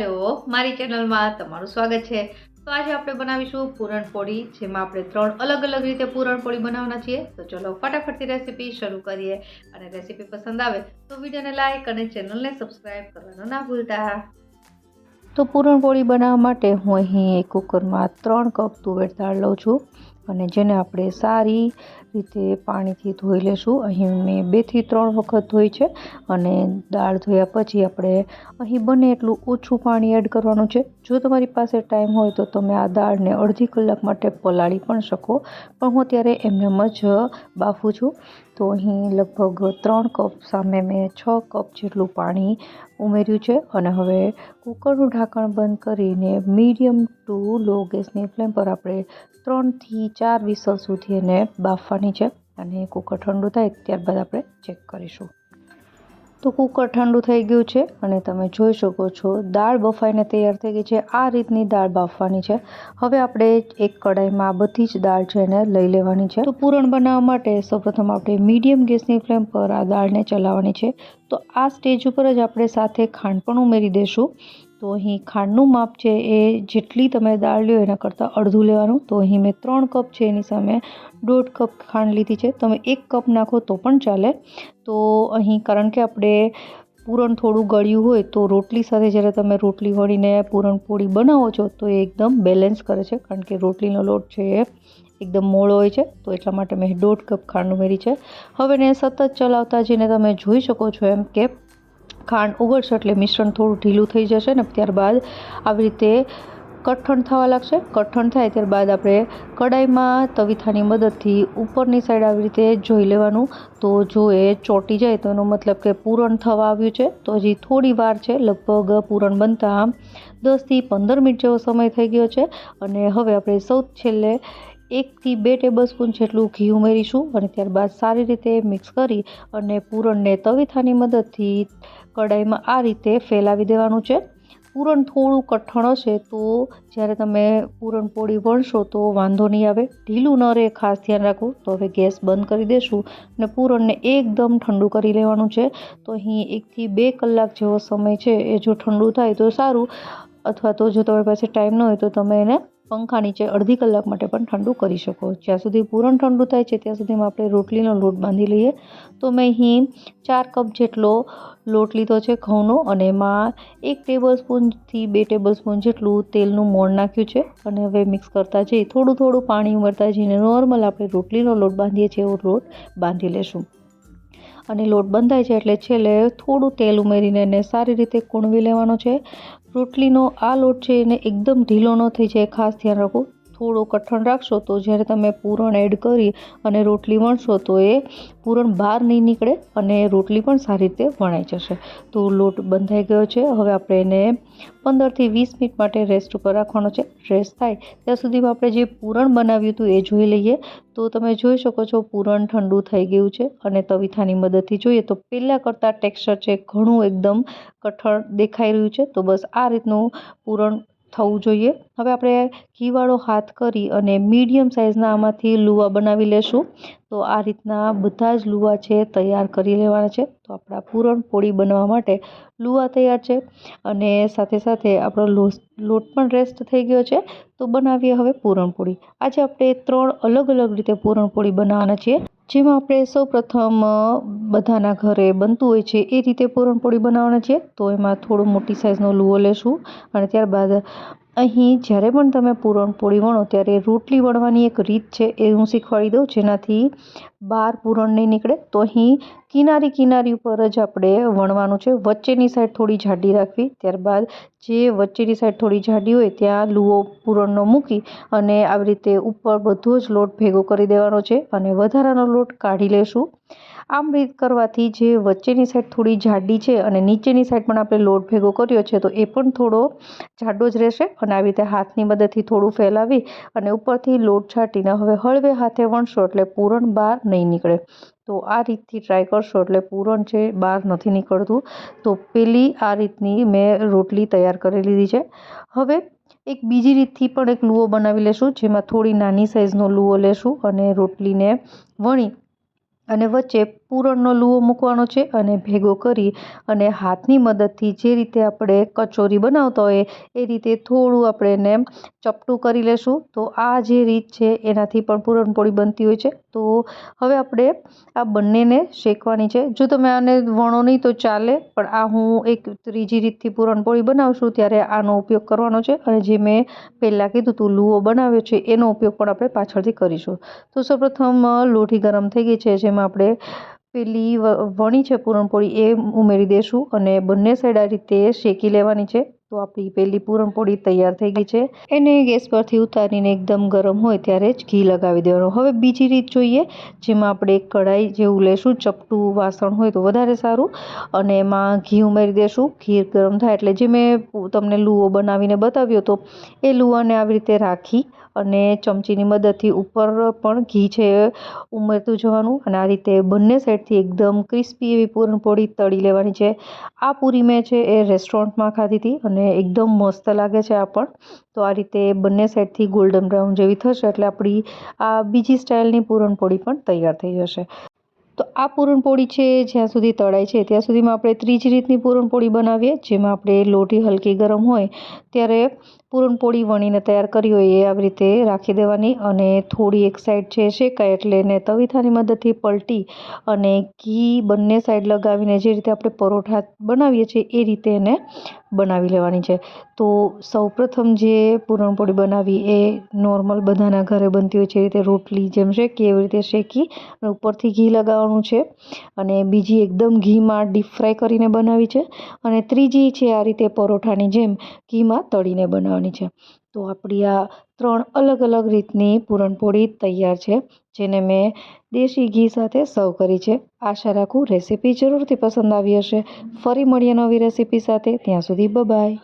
Hello, મારી ચેનલમાં તમારું સ્વાગત છે. તો આજે આપણે બનાવીશું પૂરણપોળી જેમાં આપણે ત્રણ અલગ અલગ રીતે પૂરણપોળી બનાવવાના છીએ. તો ચલો ફટાફટથી રેસીપી શરૂ કરીએ. અને રેસીપી પસંદ આવે તો વિડીયોને લાઇક અને ચેનલને સબસ્ક્રાઈબ કરવાનું ના ભૂલતા. તો પૂરણપોળી બનાવવા માટે હું અહીં એક કુકરમાં ત્રણ કપ તુવેર દાળ લઉં છું. અને જેને આપણે સારી રીતે પાણીથી ધોઈ લેશું. અહીં મેં બેથી ત્રણ વખત ધોઈ છે અને દાળ ધોયા પછી આપણે અહીં બને એટલું ઓછું પાણી એડ કરવાનું છે. જો તમારી પાસે ટાઈમ હોય તો તમે આ દાળને અડધી કલાક માટે પલાળી પણ શકો. પણ હું ત્યારે એમનેમ જ બાફું છું. તો અહીં લગભગ ત્રણ કપ, સામે મેં છ કપ જેટલું પાણી ઉમેર્યું છે. અને હવે કુકરનું ઢાંકણ બંધ કરીને મીડિયમ ટુ લો ગેસની ફ્લેમ પર આપણે ત્રણથી ચાર વિસલ સુધી એને બાફવાની છે અને કુકર ઠંડુ થાય ત્યારબાદ આપણે ચેક કરીશું. તો કુકર ઠંડુ થઈ ગયું છે અને તમે જોઈ શકો છો દાળ બફાઈને તૈયાર થઈ ગઈ છે. આ રીતની દાળ બાફવાની છે. હવે આપણે એક કડાઈમાં બધી જ દાળ છે એને લઈ લેવાની છે. તો પૂરણ બનાવવા માટે સૌપ્રથમ આપણે મીડિયમ ગેસની ફ્લેમ પર આ દાળને ચલાવવાની છે. તો આ સ્ટેજ ઉપર જ આપણે સાથે ખાંડ પણ ઉમેરી દઈશું તો અહીં ખાંડનું માપ છે એ જેટલી તમે દાળ લ્યો એના કરતાં અડધું લેવાનું. તો અહીં મેં ત્રણ કપ છે એની સામે દોઢ કપ ખાંડ લીધી છે. તમે એક કપ નાખો તો પણ ચાલે. તો અહીં કારણ કે આપણે પૂરણ થોડું ગળ્યું હોય તો રોટલી સાથે જ્યારે તમે રોટલી વળીને પૂરણપોળી બનાવો છો તો એ એકદમ બેલેન્સ કરે છે. કારણ કે રોટલીનો લોટ છે એ એકદમ મોળો હોય છે. તો એટલા માટે મેં દોઢ કપ ખાંડ ઉમેરી છે. હવે એને સતત ચલાવતા જઈને તમે જોઈ શકો છો એમ કે ખાંડ ઓગળશે એટલે મિશ્રણ થોડું ઢીલું થઈ જશે ને ત્યારબાદ આવી રીતે કઠણ થવા લાગશે. કઠણ થાય ત્યારબાદ આપણે કડાઈમાં તવીથાની મદદથી ઉપરની સાઈડ આવી રીતે જોઈ લેવાનું. તો જો એ ચોંટી જાય તો એનો મતલબ કે પૂરણ થવા આવ્યું છે. તો હજી થોડી વાર છે, લગભગ પૂરણ બનતા દસથી પંદર મિનિટ જેવો સમય થઈ ગયો છે. અને હવે આપણે સૌ છેલ્લે એકથી બે ટેબલ સ્પૂન જેટલું ઘી ઉમેરીશું અને ત્યારબાદ સારી રીતે મિક્સ કરી અને પૂરણને તવીથાની મદદથી કડાઈમાં આ રીતે ફેલાવી દેવાનું છે. પૂરણ થોડું કઠણ હશે તો જ્યારે તમે પૂરણપોળી વણશો તો વાંધો નહીં આવે. ઢીલું ન રહે, ખાસ ધ્યાન રાખવું તો હવે ગેસ બંધ કરી દેશું અને પૂરણને એકદમ ઠંડુ કરી લેવાનું છે. તો અહીં એકથી બે કલાક જેવો સમય છે. એ જો ઠંડુ થાય તો સારું. અથવા તો જો તમારી પાસે ટાઈમ ન હોય તો તમે એને પંખા નીચે અડધી કલાક માટે પણ ઠંડુ કરી શકો. જ્યાં સુધી પૂરણ ઠંડુ થાય છે, ત્યાં સુધીમાં આપણે રોટલીનો લોટ બાંધી લઈએ. તો મેં અહીં ચાર કપ જેટલો લોટ લીધો છે ઘઉંનો અને એમાં એક ટેબલ સ્પૂનથી બે ટેબલ સ્પૂન જેટલું તેલનું મોણ નાખ્યું છે. અને હવે મિક્સ કરતા જઈ થોડું થોડું પાણી ઉમેરતા જઈને નોર્મલ આપણે રોટલીનો લોટ બાંધીએ છીએ, એવો લોટ બાંધી લેશું. અને લોટ બંધાય છે એટલે છેલ્લે થોડું તેલ ઉમેરીને એને સારી રીતે કૂણવી લેવાનો છે. રોટલીનો આ લોટ છે એને એકદમ ઢીલો ન થઈ જાય ખાસ ધ્યાન રાખો. થોડો કઠણ રાખશો તો જ્યારે તમે પૂરણ એડ કરી અને રોટલી વણશો તો એ પૂરણ બહાર નહીં નીકળે અને રોટલી પણ સારી રીતે વણાઈ જશે. તો લોટ બંધાઈ ગયો છે. હવે આપણે એને પંદરથી વીસ મિનિટ માટે રેસ્ટ ઉપર રાખવાનો છે. રેસ્ટ થાય ત્યાં સુધીમાં આપણે જે પૂરણ બનાવ્યું હતું એ જોઈ લઈએ. તો તમે જોઈ શકો છો પૂરણ ઠંડુ થઈ ગયું છે અને તવીથાની મદદથી જોઈએ તો પહેલાં કરતાં ટેક્સચર છે ઘણું એકદમ કઠણ દેખાઈ રહ્યું છે. તો બસ આ રીતનું પૂરણ થવું જોઈએ. હવે આપણે ઘીવાળો હાથ કરી અને મીડિયમ સાઇઝના આમાંથી લુવા બનાવી લેશું. તો આ રીતના બધા જ લુવા છે તૈયાર કરી લેવાના છે. તો આપણા પૂરણપોળી બનાવવા માટે લુવા તૈયાર છે. અને સાથે સાથે આપણો લોટ પણ રેસ્ટ થઈ ગયો છે. તો બનાવીએ હવે પૂરણપોળી. આજે આપણે ત્રણ અલગ અલગ રીતે પૂરણપોળી બનાવવાના છીએ. જેમાં આપણે સૌ પ્રથમ બધાના ઘરે બનતું હોય છે એ રીતે પૂરણપોળી બનાવવાના છે. તો એમાં થોડો મોટી સાઇઝનો લુવો લેશું અને ત્યારબાદ અહીં જ્યારે પણ તમે પૂરણપોળી વણો ત્યારે રોટલી વણવાની એક રીત છે એ હું શીખવાડી દઉં, જેનાથી બહાર પૂરણ નહીં નીકળે. તો અહીં કિનારી કિનારી ઉપર જ આપણે વણવાનું છે. વચ્ચેની સાઈડ થોડી જાડી રાખવી, ત્યારબાદ જે વચ્ચેની સાઈડ થોડી જાડી હોય ત્યાં લુઓ પૂરણનો મૂકી અને આવી રીતે ઉપર બધો જ લોટ ભેગો કરી દેવાનો છે અને વધારાનો લોટ કાઢી લેશું. આમ રીત કરવાથી જે વચ્ચેની સાઈડ થોડી જાડી છે અને નીચેની સાઈડ પણ આપણે લોટ ભેગો કર્યો છે, તો એ પણ થોડો જાડો જ રહેશે અને આવી રીતે હાથની મદદથી થોડું ફેલાવી અને ઉપરથી લોટ છાંટીને હવે હળવે હાથે વણશો એટલે પૂરણ બહાર નહીં નીકળે. તો આ રીતથી ટ્રાય કરશો એટલે પૂરણ છે બહાર નથી નીકળતું. તો પેલી આ રીતની મેં રોટલી તૈયાર કરી લીધી છે. હવે એક બીજી રીતથી પણ એક લુઓ બનાવી લેશું, જેમાં થોડી નાની સાઇઝનો લુઓ લેશું અને રોટલીને વણી અને વચ્ચે પૂરણનો લુઓ મૂકવાનો છે અને ભેગો કરી અને હાથની મદદથી જે રીતે આપણે કચોરી બનાવતા હોઈએ એ રીતે થોડું આપણે એને ચપટું કરી લેશું. તો આ જે રીત છે એનાથી પણ પૂરણપોળી બનતી હોય છે. તો હવે આપણે આ બંનેને શેકવાની છે. જો તમે આને વણો નહીં તો ચાલે, પણ આ હું એક ત્રીજી રીતથી પૂરણપોળી બનાવશું ત્યારે આનો ઉપયોગ કરવાનો છે. અને જે મેં પહેલાં કીધું હતું લુઓ બનાવ્યો છે એનો ઉપયોગ પણ આપણે પાછળથી કરીશું. તો સૌપ્રથમ લોઢી ગરમ થઈ ગઈ છે, જેમાં આપણે પેલી વણી છે પૂરણપોળી એ ઉમેરી દઈશું અને બંને સાઈડ આ રીતે શેકી લેવાની છે. તો આપણી પહેલી પૂરણપોળી તૈયાર થઈ ગઈ છે. એને ગેસ પરથી ઉતારીને એકદમ ગરમ હોય ત્યારે જ ઘી લગાવી દેવાનું. હવે બીજી રીત જોઈએ, જેમાં આપણે એક કઢાઈ જેવું લેશું, ચપટું વાસણ હોય તો વધારે સારું. અને એમાં ઘી ઉમેરી દઈશું ઘી ગરમ થાય એટલે જે મેં તમને લુઓ બનાવીને બતાવ્યો હતો એ લુઆને આવી રીતે રાખી અને ચમચીની મદદથી ઉપર પણ ઘી છે, ઉમેરતું જવાનું. અને આ રીતે બંને સાઈડથી એકદમ ક્રિસ્પી એવી પૂરણપોળી તળી લેવાની છે. આ પૂરી મેં છે એ રેસ્ટોરન્ટમાં ખાધી હતી અને એકદમ મસ્ત લાગે છે આ પણ. તો આ રીતે બંને સાઈડથી ગોલ્ડન બ્રાઉન જેવી થશે એટલે આપણી આ બીજી સ્ટાઇલની પૂરણપોળી પણ તૈયાર થઈ જશે. તો આ પૂરણપોળી છે જ્યાં સુધી તળાય છે, ત્યાં સુધીમાં આપણે ત્રીજી રીતની પૂરણપોળી બનાવીએ, જેમાં આપણે લોટી હલકી ગરમ હોય ત્યારે પૂરણપોળી વણીને તૈયાર કરી હોય એ આવી રીતે રાખી દેવાની અને થોડી એક સાઈડ છે શેકાય એટલે એને તવીથાની મદદથી પલટી અને ઘી બંને સાઈડ લગાવીને જે રીતે આપણે પરોઠા બનાવીએ છીએ એ રીતે એને બનાવી લેવાની છે. તો સૌપ્રથમ જે પૂરણપોળી બનાવી એ નોર્મલ બધાના ઘરે બનતી હોય છે, એ રીતે રોટલી જેમ શેકી એવી રીતે શેકી અને ઉપરથી ઘી લગાવવાનું છે. અને બીજી એકદમ ઘીમાં ડીપ ફ્રાય કરીને બનાવી છે. અને ત્રીજી છે આ રીતે પરોઠાની જેમ ઘીમાં તળીને બનાવવાની છે. તો આપણી આ ત્રણ અલગ અલગ રીતની પૂરણપોળી તૈયાર છે, જેને મેં દેશી ઘી સાથે સર્વ કરી છે. આશા રાખું રેસીપી જરૂરથી પસંદ આવી હશે. ફરી મળીએ નવી રેસીપી સાથે. ત્યાં સુધી બાય